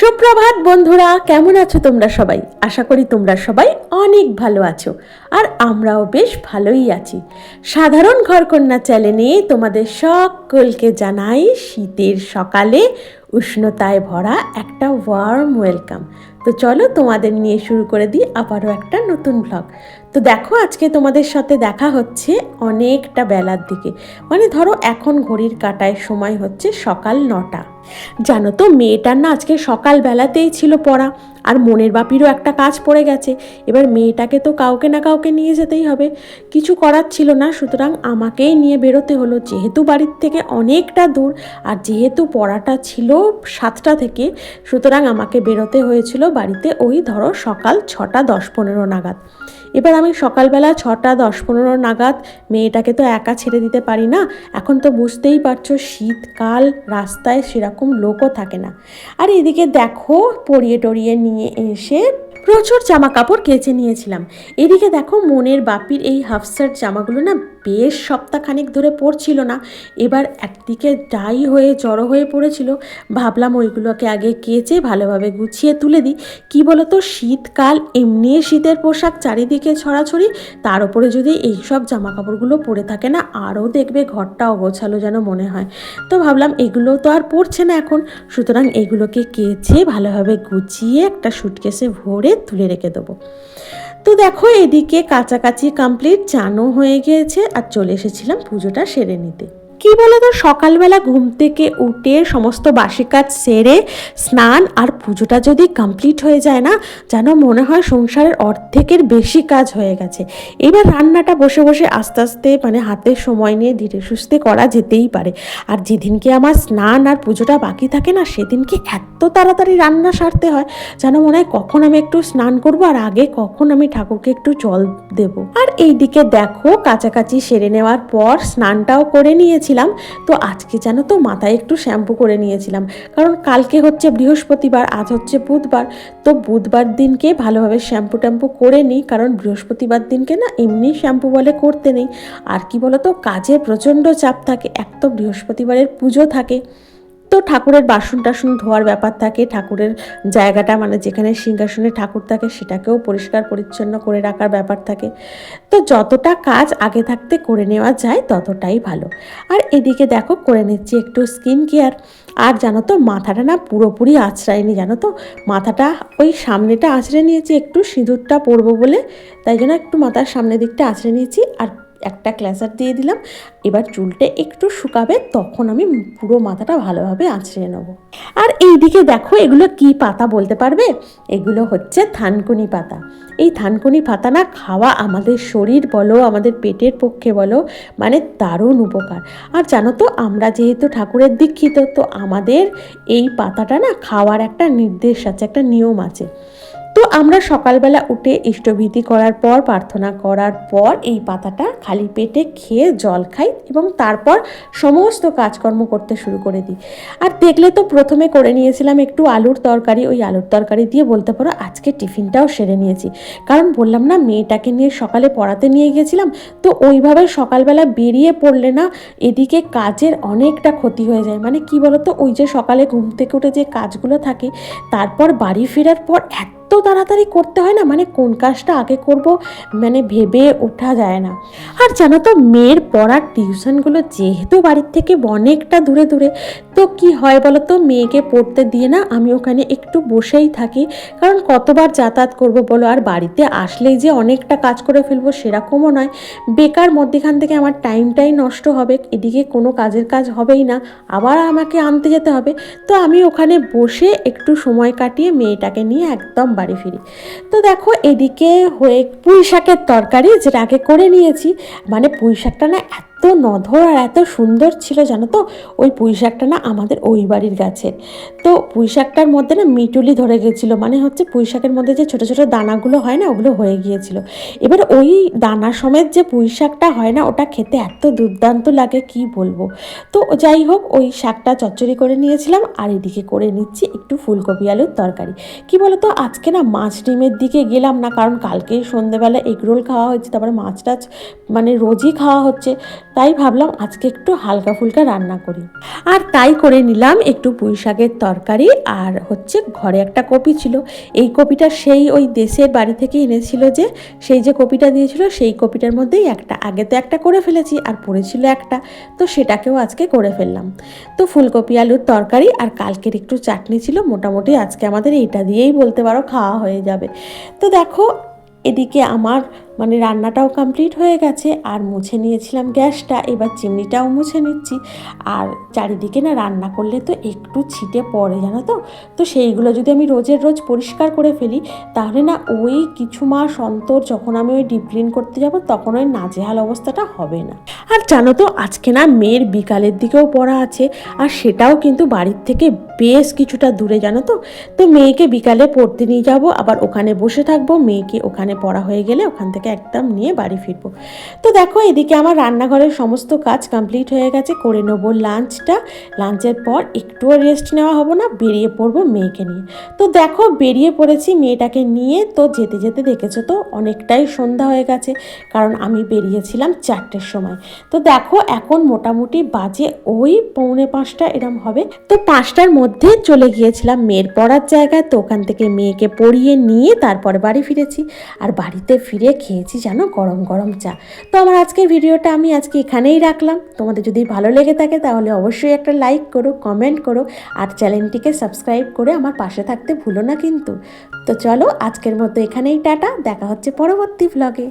সুপ্রভাত বন্ধুরা, কেমন আছো তোমরা সবাই? আশা করি তোমরা সবাই অনেক ভালো আছো আর আমরাও বেশ ভালোই আছি। সাধারণ ঘরকন্যা চ্যানেলে তোমাদের সকলকে জানাই শীতের সকালে উষ্ণতায় ভরা একটা ওয়ার্ম ওয়েলকাম তো চলো তোমাদের নিয়ে শুরু করে দিই আবারও একটা নতুন ব্লগ তো দেখো আজকে তোমাদের সাথে দেখা হচ্ছে অনেকটা বেলার দিকে। মানে ধরো এখন ঘড়ির কাটায় সময় হচ্ছে সকাল নটা। জানো তো মেয়েটার না আজকে সকালবেলাতেই ছিল পড়া, আর মনের বাপিরও একটা কাজ পড়ে গেছে। এবার মেয়েটাকে তো কাউকে না কাউকে নিয়ে যেতেই হবে। কিছু করার ছিল না, সুতরাং আমাকেই নিয়ে বেরোতে হলো। যেহেতু বাড়ির থেকে অনেকটা দূর, আর যেহেতু পড়াটা ছিল সাতটা থেকে, সুতরাং আমাকে বেরোতে হয়েছিল বাড়িতে ওই ধরো সকাল ছটা দশ পনেরো নাগাদ। এবার আমি সকালবেলা ছটা দশ পনেরো নাগাদ মেয়েটাকে তো একা ছেড়ে দিতে পারি না, এখন তো বুঝতেই পারছ শীতকাল, রাস্তায় সেরকম লোকও থাকে না। আর এদিকে দেখো পরিয়ে টরিয়ে নিয়ে এসে প্রচুর জামা কাপড় কেচে নিয়েছিলাম। এদিকে দেখো মনের বাপির এই হাফ শার্ট জামাগুলো না বেশ সপ্তাহখানেক ধরে পড়ছিল না। এবার একদিকে ডাই হয়ে, জড়ো হয়ে পড়েছিল। ভাবলাম ওইগুলোকে আগে কেচে ভালোভাবে গুছিয়ে তুলে দিই। কী বলতো, শীতকাল এমনি শীতের পোশাক চারিদিকে ছড়াছড়ি। তার উপরে যদি এইসব জামা কাপড়গুলো পরে থাকে না, আরও দেখবে ঘরটা অগোছালো যেন মনে হয়। তো ভাবলাম এগুলো তো আর পড়ছে না এখন। সুতরাং এগুলোকে কেচে ভালোভাবে গুছিয়ে একটা সুটকেসে ভরে তুলে রেখে দেবো। তো দেখো এদিকে কাছাকাছি কমপ্লিট চানও হয়ে গিয়েছে আর চলে এসেছিলাম পুজোটা সেরে নিতে। কি বলো তো? সকালবেলা ঘুম থেকে উঠে সমস্ত বাসি কাজ সেরে স্নান আর পুজোটা যদি কমপ্লিট হয়ে যায় না, যেন মনে হয় সংসারের অর্ধেকের বেশি কাজ হয়ে গেছে। এবার রান্নাটা বসে বসে আস্তে আস্তে মানে হাতের সময় নিয়ে ধীরে সুস্থে করা যেতেই পারে। আর যেদিনকে আমার স্নান আর পুজোটা বাকি থাকে না সেদিনকে এত তাড়াতাড়ি রান্না সারতে হয়, যেন মনে হয় কখন আমি একটু স্নান করব আর আগে কখন আমি ঠাকুরকে একটু জল দেব। আর এইদিকে দেখো, কাছাকাছি সেরে নেওয়ার পর স্নানটাও করে নিয়েছিলাম তো আজকে যেন তো মাথায় একটু শ্যাম্পু করে নিয়েছিলাম। কারণ কালকে হচ্ছে বৃহস্পতিবার, আজ হচ্ছে বুধবার, তো বুধবার দিনকে ভালোভাবে শ্যাম্পু ট্যাম্পু করে নিই, কারণ বৃহস্পতিবার দিনকে না এমনি শ্যাম্পু বলে করতে নেই। আর কি বলতো, কাজে প্রচণ্ড চাপ থাকে, এক তো বৃহস্পতিবারের পুজো থাকে। তো ঠাকুরের বাসন টাসন ধোয়ার ব্যাপার থাকে, ঠাকুরের জায়গাটা মানে যেখানে সিংহাসনে ঠাকুর থাকে সেটাকেও পরিষ্কার পরিচ্ছন্ন করে রাখার ব্যাপার থাকে। তো যতটা কাজ আগে থাকতে করে নেওয়া যায় ততটাই ভালো। আর এদিকে দেখো করে নিচ্ছি একটু স্কিন কেয়ার। আর জানো তো মাথাটা না পুরোপুরি আঁচড়ায়নি, জানো তো? মাথাটা ওই সামনেটা আঁচড়ে নিয়েছি, একটু সিঁদুরটা পরবো বলে, তাই জন্য একটু মাথার সামনের দিকটা আঁচড়ে নিয়েছি। আর একটা ক্লাসার দিয়ে দিলাম। এবার চুলটা একটু শুকাবে, তখন আমি পুরো মাথাটা ভালোভাবে আঁচড়ে নেব। আর এইদিকে দেখো, এগুলো কি পাতা বলতে পারবে? এগুলো হচ্ছে থানকুনি পাতা। এই থানকুনি পাতা না খাওয়া আমাদের শরীর বলো, আমাদের পেটের পক্ষে বলো মানে দারুণ উপকার। আর জানো তো, আমরা যেহেতু ঠাকুরের দীক্ষিত, তো আমাদের এই পাতাটা না খাওয়ার একটা নির্দেশ আছে, একটা নিয়ম আছে। তো আমরা সকালবেলা উঠে ইষ্টভীতি করার পর, প্রার্থনা করার পর এই পাতাটা খালি পেটে খেয়ে জল খাই এবং তারপর সমস্ত কাজকর্ম করতে শুরু করে দিই। আর দেখলে তো প্রথমে করে নিয়েছিলাম একটু আলুর তরকারি, ওই আলুর তরকারি দিয়ে বলতে পারো আজকে টিফিনটাও সেরে নিয়েছি। কারণ বললাম না, মেয়েটাকে নিয়ে সকালে পড়াতে নিয়ে গেছিলাম, তো ওইভাবে সকালবেলা বেরিয়ে পড়লে না এদিকে কাজের অনেকটা ক্ষতি হয়ে যায়। মানে কি বলতো, ওই যে সকালে ঘুম থেকে উঠে যে কাজগুলো থাকে, তারপর বাড়ি ফেরার পর এত এত তাড়াতাড়ি করতে হয় না? মানে কোন কাজটা আগে করব? মানে ভেবে ওঠা যায় না। আর জানো তো, মেয়ের পড়ার টিউশনগুলো যেহেতু বাড়ির থেকে অনেকটা দূরে দূরে, তো কি হয় বলো তো মেয়েকে পড়তে দিয়ে না আমি ওখানে একটু বসেই থাকি। কারণ কতবার যাতায়াত করব বলো? আর বাড়িতে আসলেই যে অনেকটা কাজ করে ফেলব সেরকমও নয়। বেকার মধ্যেখান থেকে আমার টাইমটাই নষ্ট হবে, এদিকে কোনো কাজের কাজ হবেই না। আবার আমাকে আনতে যেতে হবে। তো আমি ওখানে বসে একটু সময় কাটিয়ে মেয়েটাকে নিয়ে একদম বাড়ি ফিরি। তো দেখো এদিকে হয়ে পুঁই শাকের তরকারি, যেটা আগে করে নিয়েছি মানে পুঁই শাকটা না এত নধর আর এত সুন্দর ছিল জানো তো? ওই পুঁই শাকটা না আমাদের ওই বাড়ির গাছের। তো পুঁই শাকটার মধ্যে না মিটুলি ধরে গেছিল। মানে হচ্ছে পুঁই শাকের মধ্যে যে ছোটো ছোটো দানাগুলো হয় না, ওগুলো হয়ে গিয়েছিল। এবার ওই দানা সমেত যে পুঁই শাকটা হয় না, ওটা খেতে এত দুর্দান্ত লাগে, কি বলব? তো যাই হোক, ওই শাকটা চচ্চড়ি করে নিয়েছিলাম, আর এদিকে করে নিচ্ছি একটু ফুলকপি আলুর তরকারি। কি বলতো, আজকে না মাছ ডিমের দিকে গেলাম না, কারণ কালকেই সন্ধেবেলা এগরোল খাওয়া হয়েছে, তারপরে মাছ টাছ মানে রোজই খাওয়া হচ্ছে। তাই ভাবলাম আজকে একটু হালকা ফুলকা রান্না করি। আর তাই করে নিলাম একটু পুঁই শাকের তরকারি আর হচ্ছে ঘরে একটা কপি ছিল। এই কপিটা সেই ওই দেশের বাড়ি থেকে এনেছিল যে, সেই যে কপিটা দিয়েছিল, সেই কপিটার মধ্যেই একটা, আগে তো একটা করে ফেলেছি আর পড়েছিল একটা। তো সেটাকেও আজকে করে ফেললাম। তো ফুলকপি, আলুর তরকারি আর কালকের একটু চাটনি ছিল, মোটামুটি আজকে আমাদের এইটা দিয়েই বলতে পারো খাওয়া হয়ে যাবে। তো দেখো, এদিকে আমার মানে রান্নাটাও কমপ্লিট হয়ে গেছে, আর মুছে নিয়েছিলাম গ্যাসটা, এবার চিমনিটাও মুছে নিচ্ছি। আর চারিদিকে না রান্না করলে তো একটু ছিটে পড়ে, জানো তো? তো সেইগুলো যদি আমি রোজের রোজ পরিষ্কার করে ফেলি, তাহলে না ওই কিছু মাস অন্তর যখন আমি ওই ডিপ ক্লিন করতে যাব, তখন ওই নাজেহাল অবস্থাটা হবে না। আর জানো তো, আজকে না মেয়ের বিকালের দিকেও পড়া আছে, আর সেটাও কিন্তু বাড়ির থেকে বেশ কিছুটা দূরে, জানো তো? তো মেয়েকে বিকালে পড়তে নিয়ে যাব, আবার ওখানে বসে থাকব, মেয়েকে ওখানে পড়া হয়ে গেলে ওখান থেকে একদম নিয়ে বাড়ি ফিরবো। তো দেখো এদিকে আমার রান্নাঘরের সমস্ত কাজ কমপ্লিট হয়ে গেছে, করে নেব লাঞ্চটা লাঞ্চের পর একটুও রেস্ট নেওয়া হব না, বেরিয়ে পড়ব মেয়েকে নিয়ে। তো দেখো বেরিয়ে পড়েছি মেয়েটাকে নিয়ে, তো যেতে যেতে দেখেছ তো অনেকটাই সন্ধ্যা হয়ে গেছে, কারণ আমি বেরিয়েছিলাম চারটের সময়। তো দেখো এখন মোটামুটি বাজে ওই পৌনে পাঁচটা এরম হবে। তো পাঁচটার মধ্যে চলে গিয়েছিলাম মেয়ের পড়ার জায়গায়, তো ওখান থেকে মেয়েকে পড়িয়ে নিয়ে তারপরে বাড়ি ফিরেছি। আর বাড়িতে ফিরে খেয়েছি জানো? গরম গরম চা। তো আমার আজকের ভিডিওটা আমি আজকে এখানেই রাখলাম। তোমাদের যদি ভালো লেগে থাকে তাহলে অবশ্যই একটা লাইক করো কমেন্ট করো, আর চ্যানেলটিকে সাবস্ক্রাইব করে আমার পাশে থাকতে ভুলো না কিন্তু। তো চলো আজকের মতো এখানেই টাটা। দেখা হচ্ছে পরবর্তী ভ্লগে